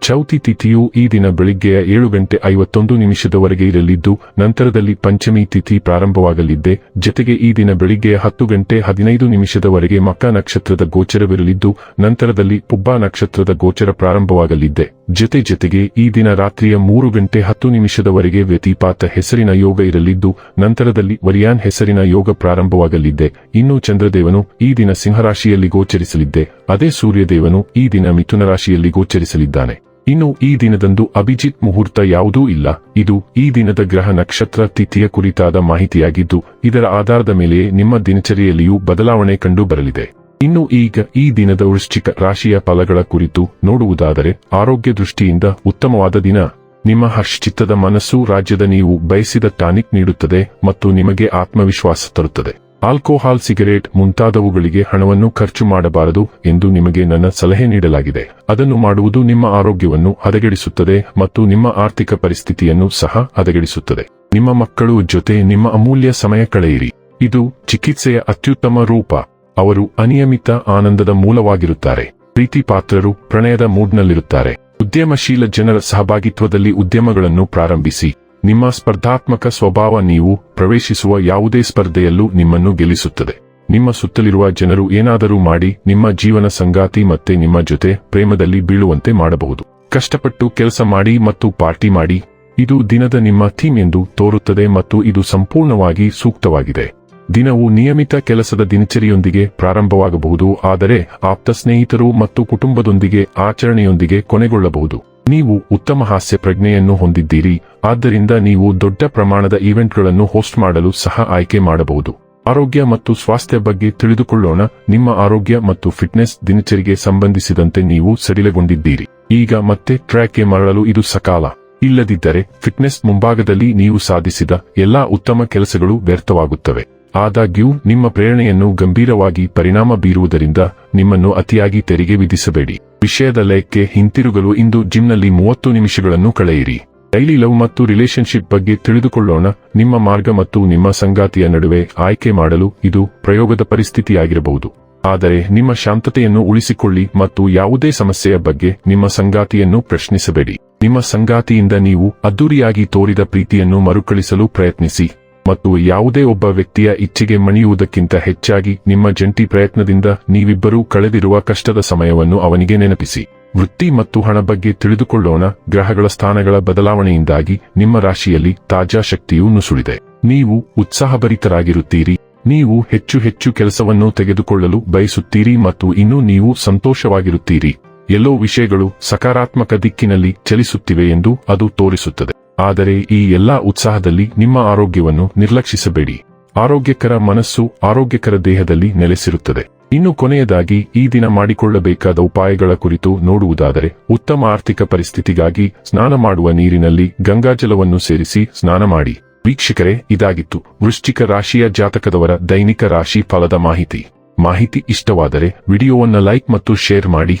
ಚೌತಿ ತಿಥಿಯು ಈ ದಿನ ಬೆಳಿಗ್ಗೆಯ ಏಳು ಗಂಟೆ ಐವತ್ತೊಂದು ನಿಮಿಷದವರೆಗೆ ಇರಲಿದ್ದು, ನಂತರದಲ್ಲಿ ಪಂಚಮಿ ತಿಥಿ ಪ್ರಾರಂಭವಾಗಲಿದ್ದೆ. ಜತೆಗೆ ಈ ದಿನ ಬೆಳಿಗ್ಗೆಯ ಹತ್ತು ಗಂಟೆ ಹದಿನೈದು ನಿಮಿಷದವರೆಗೆ ಮಕ್ಕ ನಕ್ಷತ್ರದ ಗೋಚರವಿರಲಿದ್ದು, ನಂತರದಲ್ಲಿ ಪುಬ್ಬ ನಕ್ಷತ್ರದ ಗೋಚರ ಪ್ರಾರಂಭವಾಗಲಿದ್ದೆ. ಜತೆ ಜತೆಗೆ ಈ ದಿನ ರಾತ್ರಿಯ ಮೂರು ಗಂಟೆ ಹತ್ತು ನಿಮಿಷದವರೆಗೆ ವ್ಯತಿಪಾತ ಹೆಸರಿನ ಯೋಗ ಇರಲಿದ್ದು, ನಂತರದಲ್ಲಿ ವರಿಯಾನ್ ಹೆಸರಿನ ಯೋಗ ಪ್ರಾರಂಭವಾಗಲಿದ್ದೆ. ಇನ್ನು ಚಂದ್ರದೇವನು ಈ ದಿನ ಸಿಂಹರಾಶಿಯಲ್ಲಿ ಗೋಚರಿಸಲಿದ್ದೆ. ಅದೇ ಸೂರ್ಯದೇವನು ಈ ದಿನ ಮಿಥುನ ರಾಶಿಯಲ್ಲಿ ಗೋಚರಿಸಲಿದ್ದಾನೆ. ಇನ್ನು ಈ ದಿನದಂದು ಅಭಿಜಿತ್ ಮುಹೂರ್ತ ಯಾವುದೂ ಇಲ್ಲ. ಇದು ಈ ದಿನದ ಗ್ರಹ ನಕ್ಷತ್ರ ತಿಥಿಯ ಕುರಿತಾದ ಮಾಹಿತಿಯಾಗಿದ್ದು, ಇದರ ಆಧಾರದ ಮೇಲೆಯೇ ನಿಮ್ಮ ದಿನಚರಿಯಲ್ಲಿಯೂ ಬದಲಾವಣೆ ಕಂಡು ಬರಲಿದೆ ಇನ್ನು ಈಗ ಈ ದಿನದ ವೃಶ್ಚಿಕ ರಾಶಿಯ ಫಲಗಳ ಕುರಿತು ನೋಡುವುದಾದರೆ, ಆರೋಗ್ಯ ದೃಷ್ಟಿಯಿಂದ ಉತ್ತಮವಾದ ದಿನ. ನಿಮ್ಮ ಹರ್ಷಚಿತ್ತದ ಮನಸ್ಸು ರಾಜ್ಯದ ನೀವು ಬಯಸಿದ ಟಾನಿಕ್ ನೀಡುತ್ತದೆ ಮತ್ತು ನಿಮಗೆ ಆತ್ಮವಿಶ್ವಾಸ ತರುತ್ತದೆ. ಆಲ್ಕೋಹಾಲ್ ಸಿಗರೇಟ್ ಮುಂತಾದವುಗಳಿಗೆ ಹಣವನ್ನು ಖರ್ಚು ಮಾಡಬಾರದು ಎಂದು ನಿಮಗೆ ನನ್ನ ಸಲಹೆ ನೀಡಲಾಗಿದೆ. ಅದನ್ನು ಮಾಡುವುದು ನಿಮ್ಮ ಆರೋಗ್ಯವನ್ನು ಹದಗೆಡಿಸುತ್ತದೆ ಮತ್ತು ನಿಮ್ಮ ಆರ್ಥಿಕ ಪರಿಸ್ಥಿತಿಯನ್ನು ಸಹ ಹದಗೆಡಿಸುತ್ತದೆ. ನಿಮ್ಮ ಮಕ್ಕಳು ಜೊತೆ ನಿಮ್ಮ ಅಮೂಲ್ಯ ಸಮಯ ಕಳೆಯಿರಿ. ಇದು ಚಿಕಿತ್ಸೆಯ ಅತ್ಯುತ್ತಮ ರೂಪ. ಅವರು ಅನಿಯಮಿತ ಆನಂದದ ಮೂಲವಾಗಿರುತ್ತಾರೆ. ಪ್ರೀತಿ ಪಾತ್ರರು ಪ್ರಣಯದ ಮೂಡ್ನಲ್ಲಿರುತ್ತಾರೆ. ಉದ್ಯಮಶೀಲ ಜನರ ಸಹಭಾಗಿತ್ವದಲ್ಲಿ ಉದ್ಯಮಗಳನ್ನು ಪ್ರಾರಂಭಿಸಿ. ನಿಮ್ಮ ಸ್ಪರ್ಧಾತ್ಮಕ ಸ್ವಭಾವ ನೀವು ಪ್ರವೇಶಿಸುವ ಯಾವುದೇ ಸ್ಪರ್ಧೆಯಲ್ಲೂ ನಿಮ್ಮನ್ನು ಗೆಲ್ಲಿಸುತ್ತದೆ. ನಿಮ್ಮ ಸುತ್ತಲಿರುವ ಜನರು ಏನಾದರೂ ಮಾಡಿ, ನಿಮ್ಮ ಜೀವನ ಸಂಗಾತಿ ಮತ್ತೆ ನಿಮ್ಮ ಜೊತೆ ಪ್ರೇಮದಲ್ಲಿ ಬೀಳುವಂತೆ ಮಾಡಬಹುದು. ಕಷ್ಟಪಟ್ಟು ಕೆಲಸ ಮಾಡಿ ಮತ್ತು ಪಾರ್ಟಿ ಮಾಡಿ, ಇದು ದಿನದ ನಿಮ್ಮ ಥೀಮ್ ಎಂದು ತೋರುತ್ತದೆ ಮತ್ತು ಇದು ಸಂಪೂರ್ಣವಾಗಿ ಸೂಕ್ತವಾಗಿದೆ. ದಿನವು ನಿಯಮಿತ ಕೆಲಸದ ದಿನಚರಿಯೊಂದಿಗೆ ಪ್ರಾರಂಭವಾಗಬಹುದು, ಆದರೆ ಆಪ್ತ ಸ್ನೇಹಿತರು ಮತ್ತು ಕುಟುಂಬದೊಂದಿಗೆ ಆಚರಣೆಯೊಂದಿಗೆ ಕೊನೆಗೊಳ್ಳಬಹುದು. ನೀವು ಉತ್ತಮ ಹಾಸ್ಯ ಪ್ರಜ್ಞೆಯನ್ನು ಹೊಂದಿದ್ದೀರಿ, ಆದ್ದರಿಂದ ನೀವು ದೊಡ್ಡ ಪ್ರಮಾಣದ ಈವೆಂಟ್ಗಳನ್ನು ಹೋಸ್ಟ್ ಮಾಡಲು ಸಹ ಆಯ್ಕೆ ಮಾಡಬಹುದು. ಆರೋಗ್ಯ ಮತ್ತು ಸ್ವಾಸ್ಥ್ಯ ಬಗ್ಗೆ ತಿಳಿದುಕೊಳ್ಳೋಣ, ನಿಮ್ಮ ಆರೋಗ್ಯ ಮತ್ತು ಫಿಟ್ನೆಸ್ ದಿನಚರಿಗೆ ಸಂಬಂಧಿಸಿದಂತೆ ನೀವು ಸಡಿಲಗೊಂಡಿದ್ದೀರಿ. ಈಗ ಮತ್ತೆ ಟ್ರ್ಯಾಕ್ಗೆ ಮರಳಲು ಇದು ಸಕಾಲ. ಇಲ್ಲದಿದ್ದರೆ, ಫಿಟ್ನೆಸ್ ಮುಂಭಾಗದಲ್ಲಿ ನೀವು ಸಾಧಿಸಿದ ಎಲ್ಲಾ ಉತ್ತಮ ಕೆಲಸಗಳು ವ್ಯರ್ಥವಾಗುತ್ತವೆ. ಆದಾಗ್ಯೂ, ನಿಮ್ಮ ಪ್ರೇರಣೆಯನ್ನು ಗಂಭೀರವಾಗಿ ಪರಿಣಾಮ ಬೀರುವುದರಿಂದ ನಿಮ್ಮನ್ನು ಅತಿಯಾಗಿ ತೆರಿಗೆ ವಿಧಿಸಬೇಡಿ. ವಿಷಯದ ಲಯಕ್ಕೆ ಹಿಂತಿರುಗಲು ಇಂದು ಜಿಮ್ನಲ್ಲಿ ಮೂವತ್ತು ನಿಮಿಷಗಳನ್ನು ಕಳೆಯಿರಿ. ಡೈಲಿ ಲವ್ ಮತ್ತು ರಿಲೇಶನ್ಶಿಪ್ ಬಗ್ಗೆ ತಿಳಿದುಕೊಳ್ಳೋಣ. ನಿಮ್ಮ ಮಾರ್ಗ ಮತ್ತು ನಿಮ್ಮ ಸಂಗಾತಿಯ ನಡುವೆ ಆಯ್ಕೆ ಮಾಡಲು ಇದು ಪ್ರಯೋಗದ ಪರಿಸ್ಥಿತಿಯಾಗಿರಬಹುದು. ಆದರೆ ನಿಮ್ಮ ಶಾಂತತೆಯನ್ನು ಉಳಿಸಿಕೊಳ್ಳಿ ಮತ್ತು ಯಾವುದೇ ಸಮಸ್ಯೆಯ ಬಗ್ಗೆ ನಿಮ್ಮ ಸಂಗಾತಿಯನ್ನು ಪ್ರಶ್ನಿಸಬೇಡಿ. ನಿಮ್ಮ ಸಂಗಾತಿಯಿಂದ ನೀವು ಅದ್ದೂರಿಯಾಗಿ ತೋರಿದ ಪ್ರೀತಿಯನ್ನು ಮರುಕಳಿಸಲು ಪ್ರಯತ್ನಿಸಿ. ಮತ್ತು ಯಾವುದೇ ಒಬ್ಬ ವ್ಯಕ್ತಿಯ ಇಚ್ಛೆಗೆ ಮಣಿಯುವುದಕ್ಕಿಂತ ಹೆಚ್ಚಾಗಿ ನಿಮ್ಮ ಜಂಟಿ ಪ್ರಯತ್ನದಿಂದ ನೀವಿಬ್ಬರೂ ಕಳೆದಿರುವ ಕಷ್ಟದ ಸಮಯವನ್ನು ಅವನಿಗೆ ನೆನಪಿಸಿ. ವೃತ್ತಿ ಮತ್ತು ಹಣ ಬಗ್ಗೆ ತಿಳಿದುಕೊಳ್ಳೋಣ. ಗ್ರಹಗಳ ಸ್ಥಾನಗಳ ಬದಲಾವಣೆಯಿಂದಾಗಿ ನಿಮ್ಮ ರಾಶಿಯಲ್ಲಿ ತಾಜಾ ಶಕ್ತಿಯು ನುಸುಳಿದೆ. ನೀವು ಉತ್ಸಾಹಭರಿತರಾಗಿರುತ್ತೀರಿ. ನೀವು ಹೆಚ್ಚು ಹೆಚ್ಚು ಕೆಲಸವನ್ನು ತೆಗೆದುಕೊಳ್ಳಲು ಬಯಸುತ್ತೀರಿ ಮತ್ತು ಇನ್ನೂ ನೀವು ಸಂತೋಷವಾಗಿರುತ್ತೀರಿ. ಎಲ್ಲೋ ವಿಷಯಗಳು ಸಕಾರಾತ್ಮಕ ದಿಕ್ಕಿನಲ್ಲಿ ಚಲಿಸುತ್ತಿವೆ ಎಂದು ಅದು ತೋರಿಸುತ್ತದೆ. ಆದರೆ ಈ ಎಲ್ಲಾ ಉತ್ಸಾಹದಲ್ಲಿ ನಿಮ್ಮ ಆರೋಗ್ಯವನ್ನು ನಿರ್ಲಕ್ಷಿಸಬೇಡಿ. ಆರೋಗ್ಯಕರ ಮನಸ್ಸು ಆರೋಗ್ಯಕರ ದೇಹದಲ್ಲಿ ನೆಲೆಸಿರುತ್ತದೆ. ಇನ್ನು ಕೊನೆಯದಾಗಿ, ಈ ದಿನ ಮಾಡಿಕೊಳ್ಳಬೇಕಾದ ಉಪಾಯಗಳ ಕುರಿತು ನೋಡುವುದಾದರೆ, ಉತ್ತಮ ಆರ್ಥಿಕ ಪರಿಸ್ಥಿತಿಗಾಗಿ ಸ್ನಾನ ಮಾಡುವ ನೀರಿನಲ್ಲಿ ಗಂಗಾಜಲವನ್ನು ಸೇರಿಸಿ ಸ್ನಾನ ಮಾಡಿ. ವೀಕ್ಷಕರೇ, ಇದಾಗಿತ್ತು ವೃಶ್ಚಿಕ ರಾಶಿಯ ಜಾತಕದವರ ದೈನಿಕ ರಾಶಿ ಫಲದ ಮಾಹಿತಿ. ಮಾಹಿತಿ ಇಷ್ಟವಾದರೆ ವಿಡಿಯೋವನ್ನು ಲೈಕ್ ಮತ್ತು ಶೇರ್ ಮಾಡಿ.